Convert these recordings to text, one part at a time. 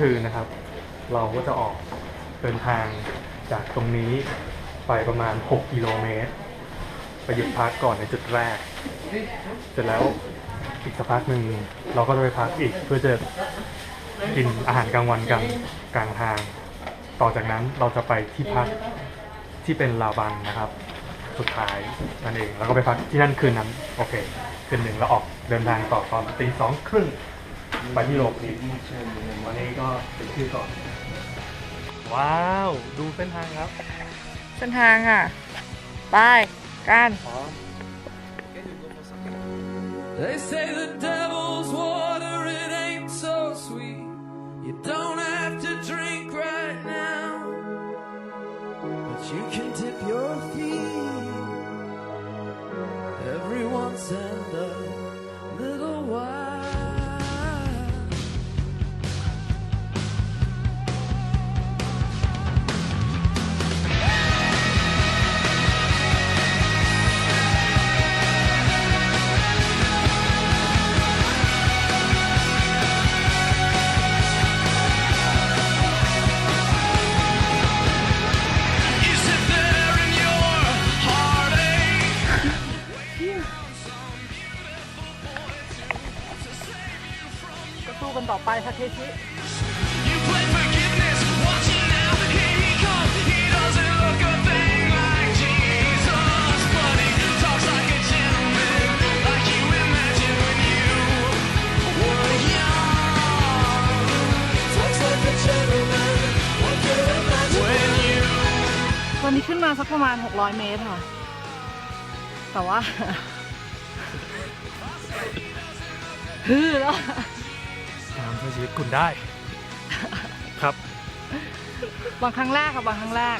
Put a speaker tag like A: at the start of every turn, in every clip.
A: คืนนะครับ เราก็จะออกเดินทางจากตรงนี้ไปประมาณ 6 กิโลเมตร ไปหยุดพักก่อนในจุดแรก เสร็จแล้วอีกสักพักหนึ่งเราก็จะไปพักอีกเพื่อจะกินอาหารกลางวันกันกลางทาง ต่อจากนั้นเราจะไปที่พักที่เป็นลาบันนะครับ สุดท้ายนั่นเองแล้วก็ไปพักที่นั่นคืนนั้น โอเค คืนหนึ่งแล้วออกเดินทางต่อตอนตีสองครึ่ง ไปที่โลกีวันนี้ก็เป็นชื่อก่อน ว้าว ดูเส้นทางครับ
B: เส้นทางค่ะ ไปกัน
A: พร้อม
C: They say the devil's water, it ain't so sweet. You don't have to drink right now, but you can dip your feet every once and like a gentleman, like you imagine when you.
B: วันนี้ขึ้นมาสักประมาณ 600 เมตรค่ะ แต่ว่า ฮือแล้ว
A: น้ำ ช่วยชีวิตคุณได้ ครับ
B: บางครั้งแรกค่ะบางครั้งแรก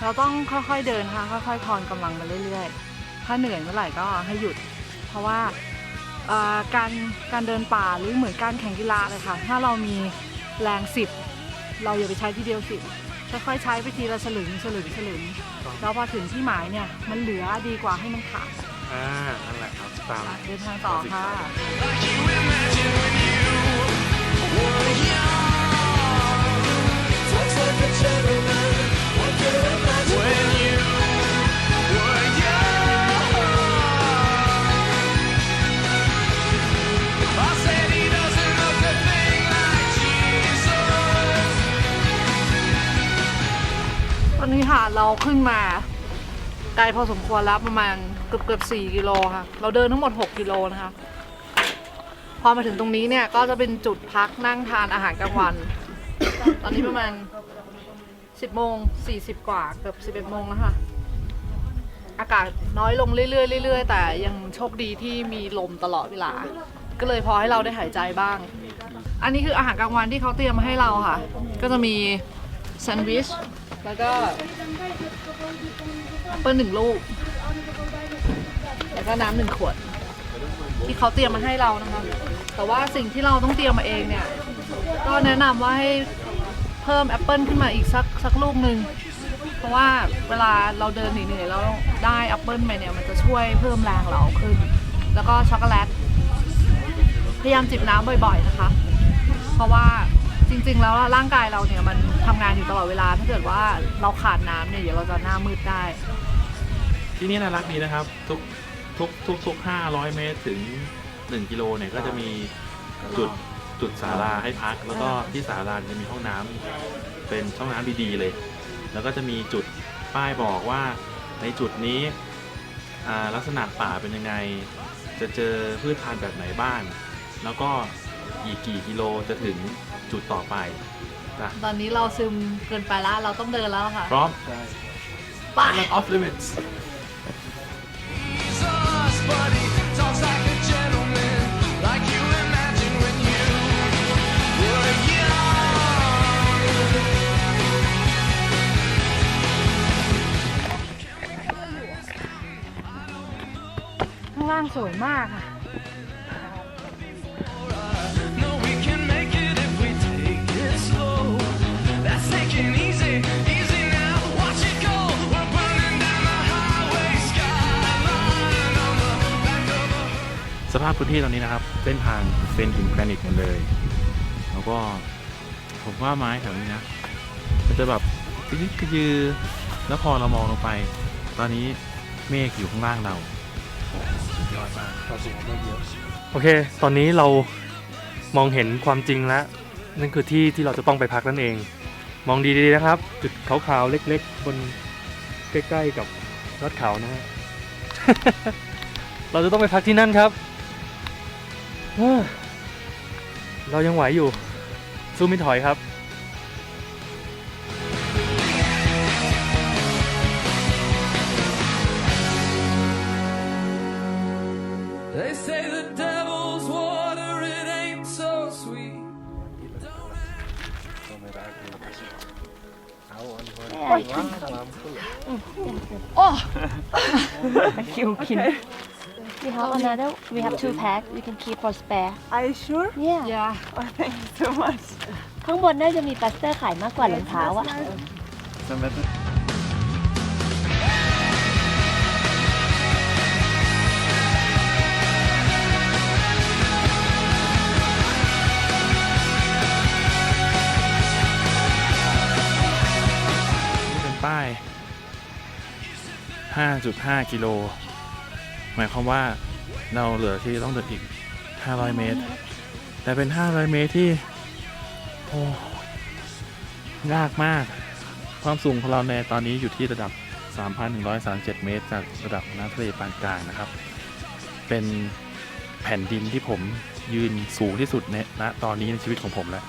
B: เราต้องค่อยๆเดินค่ะ ค่อยๆทอนกำลังมาเรื่อยๆ ถ้าเหนื่อยเมื่อไหร่ก็ให้หยุด เพราะว่าเอ่อการการเดินป่าหรือเหมือนการแข่งกีฬาเลยค่ะ ถ้าเรามีแรงสิบเราอย่าไปใช้ทีเดียวสิบค่อยๆใช้ไปทีละสลึงสลึงสลึงแล้วพอถึงที่หมายเนี่ยมันเหลือดีกว่าให้มันขาด
A: อ่านั่นแหละครับตาม
B: เดินทางต่อค่ะ
C: Like you imagine when you
B: ตอนนี้ค่ะเราขึ้นมาไกลพอสมควรแล้วประมาณเกือบเกือบสี่กิโลค่ะ เราเดินทั้งหมด 6 กิโลนะคะ พอมาถึงตรงนี้เนี่ยก็จะเป็นจุดพักนั่งทานอาหารกลางวัน ตอนนี้ประมาณ 10โมง40 กว่าเกือบ11โมงแล้วค่ะ อากาศน้อยลงเรื่อยๆเรื่อยๆ แต่ยังโชคดีที่มีลมตลอดเวลา ก็เลยพอให้เราได้หายใจบ้าง อันนี้คืออาหารกลางวันที่เขาเตรียมมาให้เราค่ะ ก็จะมีแซนด์วิชแล้วก็แอปเปิ้ลหนึ่งลูก แล้วก็น้ำหนึ่งขวด ที่เขาเตรียมมาให้เรานะคะ แต่ว่าสิ่งที่เราต้องเตรียมมาเองเนี่ย ก็แนะนำว่าให้เพิ่มแอปเปิลขึ้นมาอีกสักสักลูกหนึ่ง เพราะว่าเวลาเราเดินเหนื่อยๆแล้วได้แอปเปิลไปเนี่ยมันจะช่วยเพิ่มแรงเราขึ้น แล้วก็ช็อกโกแลต พยายามจิบน้ำบ่อย ๆนะคะ เพราะว่าจริง ๆ แล้วร่างกายเราเนี่ยมันทำงานอยู่ตลอดเวลา ถ้าเกิดว่าเราขาดน้ำเนี่ยเดี๋ยวเราจะหน้ามืดได้
D: ที่นี่น่ารักดีนะครับ ทุก ทุกทุกทุกห้าร้อยเมตรถึงหนึ่งกิโลเนี่ยก็จะมีจุดจุดศาลาให้พัก แล้วก็ที่ศาลาจะมีห้องน้ำเป็นห้องน้ำดีๆเลย แล้วก็จะมีจุดป้ายบอกว่าในจุดนี้อ่าลักษณะป่าเป็นยังไง จะเจอพืชพันธุ์แบบไหนบ้าง แล้วก็อีกกี่กิโลจะถึงจุดต่อไปนะ
B: ตอนนี้เราซึมเกินไปแล้วเราต้องเดินแล้วค่ะ
D: พร้อม
B: ไป
D: off limits
C: Jesus, but he talks
B: ข้างล่างสวยมากค่ะ
D: สภาพพื้นที่ตอนนี้นะครับ เส้นทางเป็นหินแกรนิตหมดเลย แล้วก็ผมว่าไม้แถวนี้นะมันจะแบบกยึกกยือแล้วพอเรามองลงไป ตอนนี้เมฆอยู่ข้างล่างเราโอ้สุดยอดมากเราสูงไม่เยอะ
A: โอเค ตอนนี้เรามองเห็นความจริงแล้ว นั่นคือที่ที่เราจะต้องไปพักนั่นเอง มองดีๆนะครับ จุดขาวๆเล็กๆ บนใกล้ๆกับยอดเขานะฮะ เราจะต้องไปพักที่นั่นครับ เฮ้อเรายังไหวอยู่ สู้ไม่ถอยครับ
C: They say the devil's water, it
E: We have another. We have two packs. We can keep for spare.
F: Are you sure?
E: Yeah.
B: ยา
F: Oh, thank you so much.
E: ข้างบนน่าจะมีปลาสเตอร์ขายมากกว่ารองเท้าอะ
D: นี่เป็นป้าย 5.5 กิโล หมายความว่าเราเหลือที่ต้องเดินอีก 500 เมตร แต่เป็น 500 เมตรที่โอ้ยากมาก ความสูงของเราในตอนนี้อยู่ที่ระดับ 3,137 เมตร จากระดับน้ำทะเลปานกลางนะครับ เป็นแผ่นดินที่ผมยืนสูงที่สุดในณตอนนี้ในชีวิตของผมแล้ว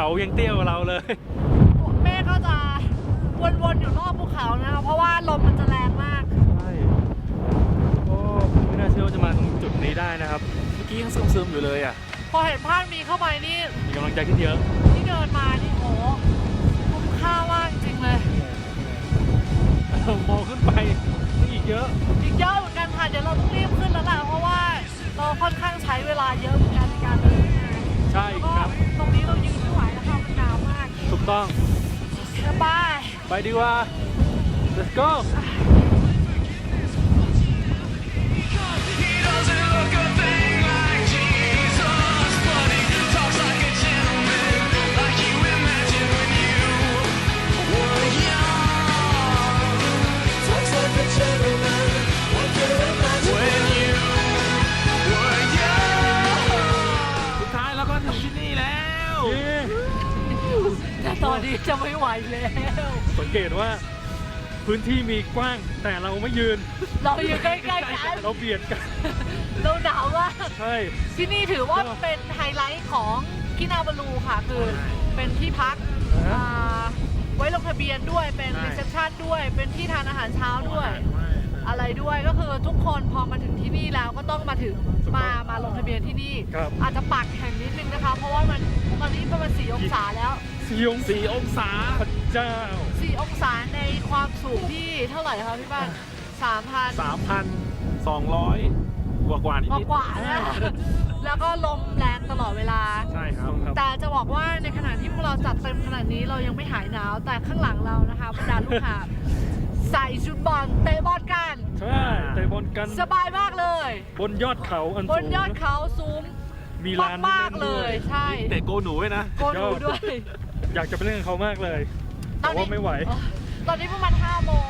A: เขายังเตี้ยกว่าเราเลย
B: เมฆก็จะวนๆอยู่รอบภูเขานะคะเพราะว่าลมมันจะแรงมาก
A: ใช่ โอ้ ไม่น่าเชื่อว่าจะมาตรงจุดนี้ได้นะครับ
D: เมื่อกี้ยังซึมๆอยู่เลยอะ
B: พอเห็นภาพนี้เข้าไปนี่
A: มีกำลังใจขึ้นเยอะ
B: ที่เดินมานี่
A: ไป
B: ดีกว่า
A: let's go
B: ตว่า
A: พื้นที่มีกว้างแต่เราไม่ยืน
B: เราอยู่ใกล้ๆกัน
A: เราเบียดกัน
B: เราหนาวมาก
A: ใช่
B: ที่นี่ถือว่าเป็นไฮไลท์ของกินาบาลูค่ะ คือเป็นที่พัก
A: อ่าฮะ
B: อ่าไว้ลงทะเบียนด้วยเป็น
A: ใช่
B: รีเซพชันด้วย เป็นที่ทานอาหารเช้าด้วย อะไรด้วยก็คือทุกคนพอมาถึงที่นี่แล้วก็ต้องมาถึงมามาลงทะเบียนที่นี่
A: ครับ
B: อาจจะปักแข่งนิดนึงนะคะ เพราะว่ามันตอนนี้ประมาณ4องศาแล้ว
A: สี่อง
D: สี่องศา
A: พระ เจ้า
B: 4 องศาในความสูงที่เท่าไหร่คะพี่บ้าน3,000
D: 3,200 กว่ากว่านิด
B: กว่ากว่าๆนะ แล้วก็ลมแรงตลอดเวลา
A: ใช่ครับครับ
B: แต่จะบอกว่าในขณะที่พวกเราจัดเต็มขนาดนี้เรายังไม่หายหนาว แต่ข้างหลังเรานะคะบรรดาลูกหาบใส่ชุดบอลเตะบอลกัน
A: ใช่แต่บนกัน
B: สบายมากเลย
A: บนยอดเขาอัน
B: บ
A: สู
B: น
A: ง
B: ยอดเขาซูม
A: มี
B: มา
A: ลากน
B: มาก
A: ให้
B: ๆเล
A: ด้ว ย
B: ใช่
D: เตะโกหนูไว้นะ
B: โกนหูด้วย
A: อยากจะไปเล่นกับเขามากเลย แต่ว่าไม่ไหว
B: เออตอนนี้ประมาณ5โมง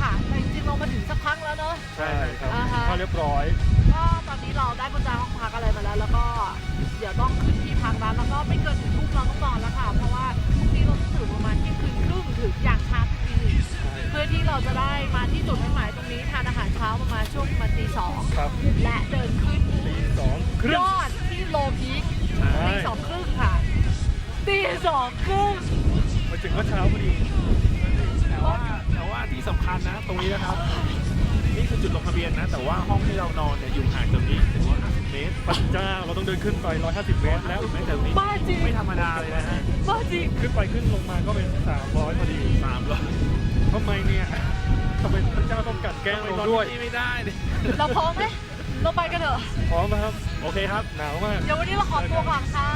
B: ค่ะแต่จริงๆเรามาถึงสักพักแล้วเนอะ
A: ใช่ครับ
B: อ่าฮะ
A: เข้าเรียบร้อย
B: ก็ตอนนี้เราได้กุญแจห้องพักอะไรมาแล้ว แล้วก็เดี๋ยวต้องขึ้นที่พักนั้นแล้วก็ไม่เกินถึงทุ่มเรา คั
D: ญนะ ตรงนี้นะครับ นี่คือจุดลงทะเบียนนะ แต่ว่าห้องที่เรานอนเนี่ยอยู่ห่างจากนี้ถึง150เมตร
A: ปัจจ้าเราต้องเดินขึ้นไป 150 เมตรแล้ว
D: ไม่แต่ตรงนี้
B: บ้าจริง
D: ไม่ธรรมดาเลยนะฮะ
B: บ้าจริง
A: ขึ้นไปขึ้นลงมาก็เป็น 300พอดี
D: สามร้อย
A: ทำไมเนี่ยทำไมพระเจ้าต้องกลัดแกล้งเราด้วย
D: ที่ไม่ได้เลย
B: เราพร้อมไหมเราไปกันเถอะ
A: พร้อมนะครับ
D: โอเคครับ
A: หนาวมาก
B: เดี๋ยววันนี้เราขอตัวก่อนค่ะ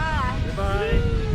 A: บ๊ายบาย